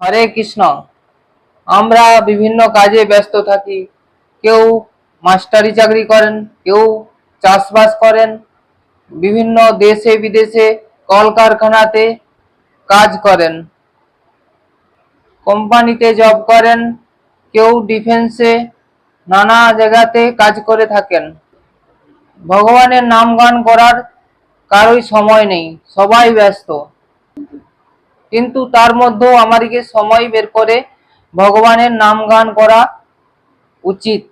হরে কৃষ্ণ। আমরা বিভিন্ন কাজে ব্যস্ত থাকি। কেউ মাস্টারি চাকরি করেন, কেউ চাষবাস করেন, বিভিন্ন দেশে বিদেশে কলকারখানাতে কাজ করেন। কোম্পানিতে জব করেন, কেউ ডিফেন্সে নানা জায়গাতে কাজ করে থাকেন। ভগবানের নাম গান করার কারোই সময় নেই, সবাই ব্যস্ত। কিন্তু তার মধ্যেও আমাদেরকে সময় বের করে ভগবানের নাম গান করা উচিত।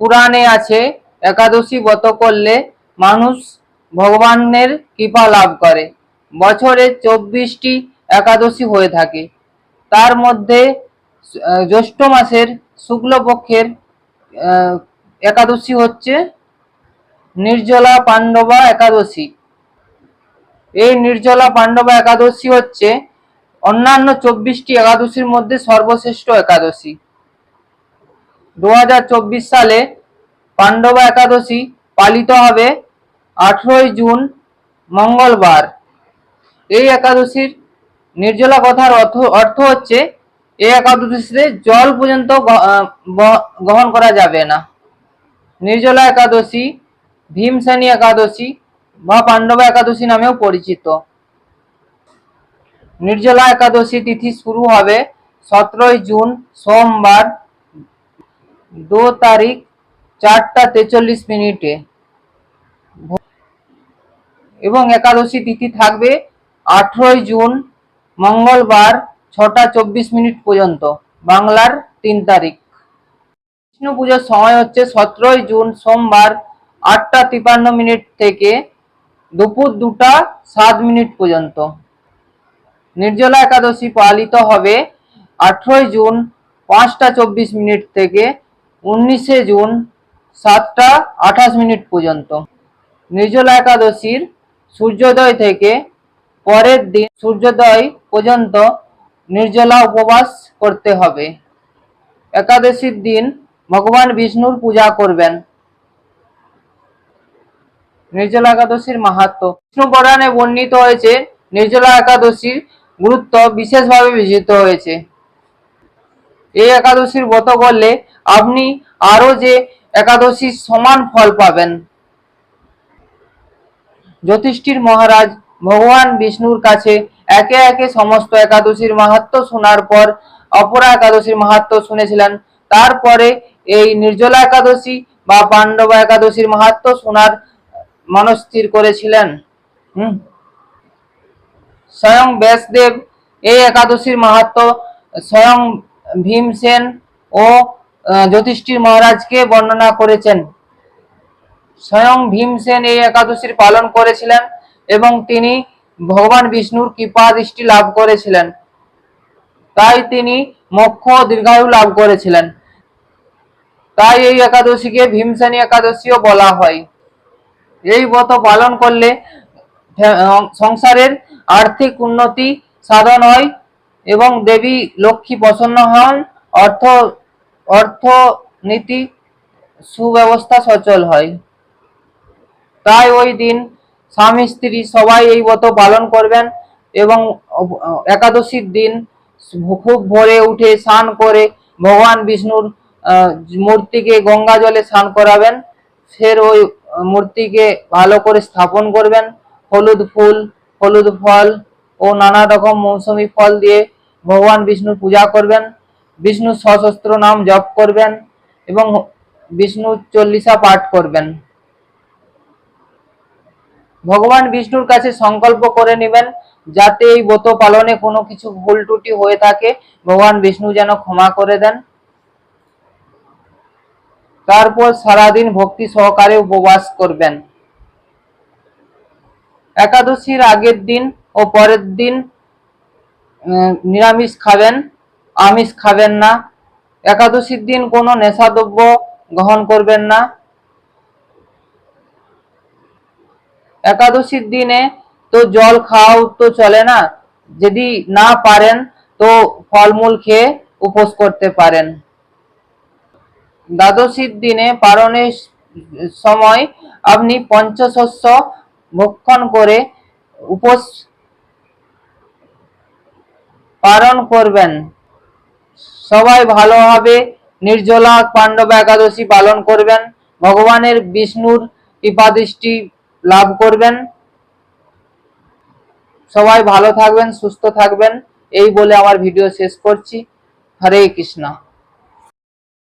পুরাণে আছে, একাদশী ব্রত করলে মানুষ ভগবানের কৃপা লাভ করে। বছরে চব্বিশটি একাদশী হয়ে থাকে। তার মধ্যে জ্যৈষ্ঠ মাসের শুক্লপক্ষের একাদশী হচ্ছে নির্জলা পাণ্ডবা একাদশী। এই নির্জলা পাণ্ডবা একাদশী হচ্ছে অন্যান্য চব্বিশটি একাদশীর মধ্যে সর্বশ্রেষ্ঠ একাদশী। দু হাজার চব্বিশ সালে পাণ্ডবা একাদশী পালিত হবে আঠেরোই জুন, মঙ্গলবার। এই একাদশীর নির্জলা কথার অর্থ অর্থ হচ্ছে এই একাদশীতে জল পর্যন্ত গ্রহণ করা যাবে না। নির্জলা একাদশী, ভীমসেনী একাদশী বা পাণ্ডবা একাদশী নামেও পরিচিত। নির্জলা একাদশী তিথি শুরু হবে সতেরোই জুন, সোমবার, দু তারিখ, চারটা তেচল্লিশ মিনিটে। এবং একাদশী তিথি থাকবে আঠেরোই জুন, মঙ্গলবার, ছটা চব্বিশ মিনিট পর্যন্ত, বাংলার তিন তারিখ। বিষ্ণু পুজোর সময় হচ্ছে সতেরোই জুন, সোমবার, আটটা তিপান্ন মিনিট থেকে দুপুর দুটা সাত মিনিট পর্যন্ত। নির্জলা একাদশী পালিত হবে আঠেরোই জুন পাঁচটা চব্বিশ মিনিট থেকে উনিশে জুন সাতটা আঠাশ মিনিট পর্যন্ত। নির্জলা একাদশীর সূর্যোদয় থেকে পরের দিন সূর্যোদয় পর্যন্ত নির্জলা উপবাস করতে হবে। একাদশীর দিন ভগবান বিষ্ণুর পূজা করবেন। নির্জলা একাদশীর মাহাত্ম। বিষ্ণু পুরাণে বর্ণিত হয়েছে, নির্জলা একাদশীর গুরুত্ব বিশেষভাবে বিজিত হয়েছে। এই একাদশীর ব্রত করলে আপনি আরও যে একাদশীর সমান ফল পাবেন। জ্যোতিষ্ঠির মহারাজ ভগবান বিষ্ণুর কাছে একে একে সমস্ত একাদশীর মাহাত্ম শোনার পর অপরা একাদশীর মাহাত্ম শুনেছিলেন। তারপরে এই নির্জলা একাদশী বা পাণ্ডবা একাদশীর মাহাত্ম শোনার মনস্থির করেছিলেন। হুম? স্বয়ং ব্যাসদেব এই একাদশীর মাহাত্ম স্বয়ং ভীমসেন ও আহ, যুধিষ্ঠির মহারাজকে বর্ণনা করেছেন। স্বয়ং ভীমসেন এই একাদশীর পালন করেছিলেন এবং তিনি ভগবান বিষ্ণুর কৃপা দৃষ্টি লাভ করেছিলেন। তাই তিনি মোক্ষ দীর্ঘায়ু লাভ করেছিলেন। তাই এই একাদশীকে ভীমসেনী একাদশীও বলা হয়। এই ব্রত পালন করলে সংসারের আর্থিক উন্নতি সাধন হয় এবং দেবী লক্ষ্মী প্রসন্ন হন, অর্থ অর্থনীতি সুব্যবস্থা সচল হয়। তাই ওই দিন স্বামী, স্ত্রী সবাই এই ব্রত পালন করবেন এবং একাদশীর দিন খুব ভোরে উঠে স্নান করে ভগবান বিষ্ণুর মূর্তিকে গঙ্গা জলে স্নান করাবেন। ফের ওই মূর্তিকে ভালো করে স্থাপন করবেন। হলুদ ফুল, হলুদ ফল ও নানা রকম মৌসুমী ফল দিয়ে ভগবান বিষ্ণুর পূজা করবেন। বিষ্ণুর সশস্ত্র নাম জপ করবেন এবং বিষ্ণু চল্লিশা পাঠ করবেন। ভগবান বিষ্ণুর কাছে সংকল্প করে নেবেন যাতে এই ব্রত পালনে কোনো কিছু ভুল ত্রুটি হয়ে থাকে। ভগবান বিষ্ণু যেন ক্ষমা করে দেন। তারপর সারাদিন ভক্তি সহকারে উপবাস করবেন। একাদশীর আগের দিন ও পরের দিন নিরামিষ খাবেন, আমিষ খাবেন না। একাদশীর দিন কোনো নেশাদ্রব্য গ্রহণ করবেন না। একাদশীর দিনে তো জল খাওয়াও তো চলে না, যদি না পারেন তো ফলমূল খেয়ে উপোস করতে পারেন। দ্বাদশীর দিনে পারণের সময় আপনি পঞ্চশস্য ভক্ষণ করে উপোস পালন করবেন। সবাই ভালোভাবে নির্জলা পাণ্ডব একাদশী পালন করবেন। ভগবানের বিষ্ণুর কৃপাদৃষ্টি লাভ করবেন। সবাই ভালো থাকবেন, সুস্থ থাকবেন। এই বলে আমার ভিডিও শেষ করছি। হরে কৃষ্ণা।